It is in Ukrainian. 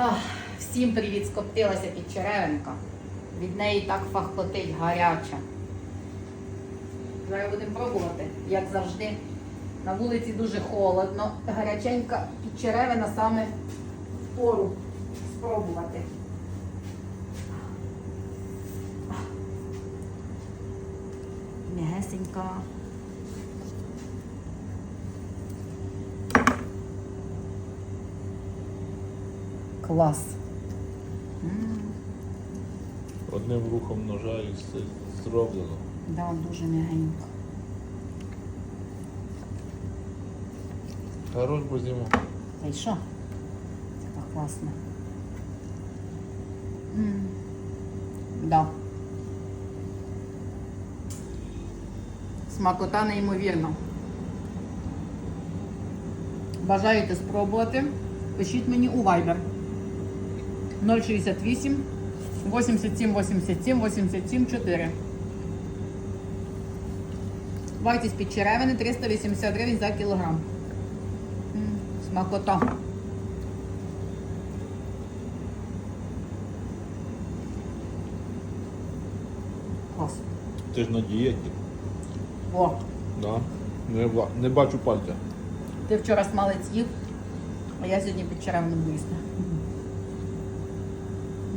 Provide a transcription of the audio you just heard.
Ах, всім привіт, скоптилася під черевенка. Від неї так фахкотить гаряча. Зараз будемо пробувати, як завжди. На вулиці дуже холодно. Гаряченька підчеревина саме в пору спробувати. М'ягесенька. Клас. Одним рухом ножа і все зроблено. Да, дуже м'ягенько. Хорош бо зиму. Та й що? Така класна. М, Да. Смакота неймовірна. Бажаєте спробувати? Пишіть мені у Viber 068 87 87 87 4. Вартість під черевини 380 гривень за кілограм. М, Смакота. Клас. Ти ж на дієті. О, Да. Не, не бачу пальця. ти вчора смалець їв, а я сьогодні під черевину буду їсти.